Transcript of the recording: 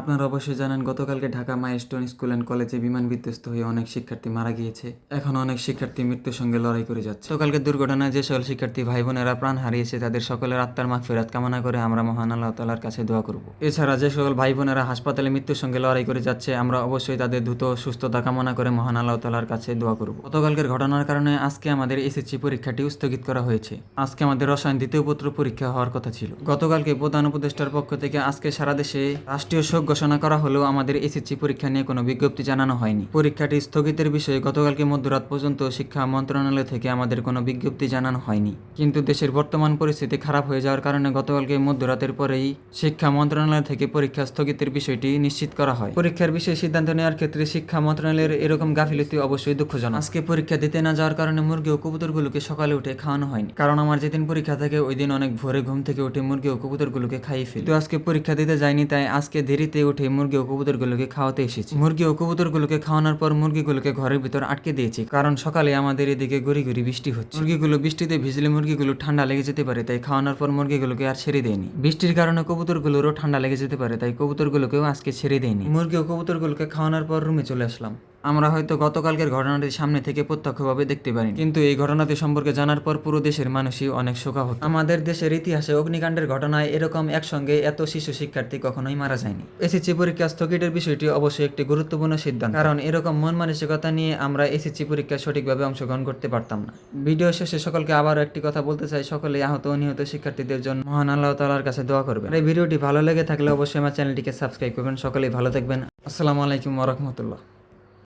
আপনারা অবশ্যই জানেন, গতকালকে ঢাকা মাইলস্টোন স্কুল অ্যান্ড কলেজে বিমান বিধ্বস্ত হয়ে অনেক শিক্ষার্থী মারা গিয়েছে। এখন অনেক শিক্ষার্থী মৃত্যুর সঙ্গে লড়াই করে যাচ্ছে। গতকালকে দুর্ঘটনায় যে সকল শিক্ষার্থী ভাই বোনেরা প্রাণ হারিয়েছে, তাদের সকলের আত্মার মাগফিরাত কামনা করে আমরা মহান আল্লাহ তালার কাছে দোয়া করব। এছাড়া যে সকল ভাই বোনেরা হাসপাতালে মৃত্যুর সঙ্গে লড়াই করে যাচ্ছে, আমরা অবশ্যই তাদের দ্রুত সুস্থতা কামনা করে মহান আল্লাহ তালার কাছে দোয়া করব। গতকালকের ঘটনার কারণে আজকে আমাদের এসএসসি পরীক্ষাটি স্থগিত করা হয়েছে। আজকে আমাদের রসায়ন দ্বিতীয় পত্র পরীক্ষা হওয়ার কথা ছিল। গতকালকে প্রধান উপদেষ্টার পক্ষ থেকে আজকে সারা দেশে রাষ্ট্রীয় শোক ঘোষণা করা হলেও আমাদের এসএসসি পরীক্ষা নিয়ে কোনো বিজ্ঞপ্তি জানানো হয়নি। পরীক্ষাটি স্থগিতের বিষয়ে গতকালকে মধ্যরাত পর্যন্ত শিক্ষা মন্ত্রণালয় থেকে আমাদের কোনো বিজ্ঞপ্তি জানানো হয়নি। কিন্তু দেশের বর্তমান পরিস্থিতি খারাপ হয়ে যাওয়ার কারণে গতকালকে মধ্যরাতের পরেই শিক্ষা মন্ত্রণালয় থেকে পরীক্ষা স্থগিতের বিষয়টি নিশ্চিত করা হয়। পরীক্ষার বিষয়ে সিদ্ধান্ত নেওয়ার ক্ষেত্রে শিক্ষা মন্ত্রণালয়ের এরকম গাফিলতি অবশ্যই দুঃখজনক। আজকে পরীক্ষা দিতে না যাওয়ার কারণে মুরগি ও কবুতরগুলোকে সকালে উঠে খাওয়ানো হয়নি। কারণ আমার যেদিন পরীক্ষা থাকে, ওই দিন অনেক ভোরে ঘুম থেকে উঠে মুরগি ও কবুতরগুলোকে খাইয়ে ফেলি। তো আজকে পরীক্ষা দিতে যায়নি তাই আজকে দেরিতে উঠে মুরগি ও কবুতরগুলোকে খাওয়াতে এসেছি। মুরগি ও কবুতরগুলোকে খাওয়ানোর পর মুরগিগুলোকে ঘরের ভিতর আটকে দিয়েছি, কারণ সকালে আমাদের এদিকে ঘুরি ঘুরি বৃষ্টি হচ্ছে। মুরগিগুলো বৃষ্টিতে ভিজলে মুরগিগুলো ঠান্ডা লেগে যেতে পারে, তাই খাওয়ানোর পর মুরগিগুলোকে আর ছেড়ে দেয়নি। বৃষ্টির কারণে কবুতরগুলোরও ঠান্ডা লেগে যেতে পারে, তাই কবুতরগুলোকেও আজকে ছেড়ে দেয়নি। মুরগি ও কবুতরগুলোকে খাওয়ানোর পর রুমে চলে আসলাম। আমরা হয়তো গতকালকের ঘটনাটি সামনে থেকে প্রত্যক্ষভাবে দেখতে পারি কিন্তু এই ঘটনাটি সম্পর্কে জানার পর পুরো দেশের মানুষই অনেক শোকাহত। আমাদের দেশের ইতিহাসে অগ্নিকাণ্ডের ঘটনায় এরকম একসঙ্গে এত শিশু শিক্ষার্থী কখনোই মারা যায়নি। এসএসসি পরীক্ষা স্থগিতের বিষয়টি অবশ্যই একটি গুরুত্বপূর্ণ সিদ্ধান্ত। কারণ এরকম মন মানসিকতা নিয়ে আমরা এসএসসি পরীক্ষা সঠিকভাবে অংশগ্রহণ করতে পারতাম না। ভিডিও শেষে সকলকে আবারও একটি কথা বলতে চাই। সকলে আহত ও নিহত শিক্ষার্থীদের জন্য মহান আল্লাহ তালার কাছে দোয়া করবেন। এই ভিডিওটি ভালো লেগে থাকলে অবশ্যই আমার চ্যানেলটিকে সাবস্ক্রাইব করবেন। সকলেই ভালো থাকবেন। আসসালামু আলাইকুম ওরহমতুল্লাহ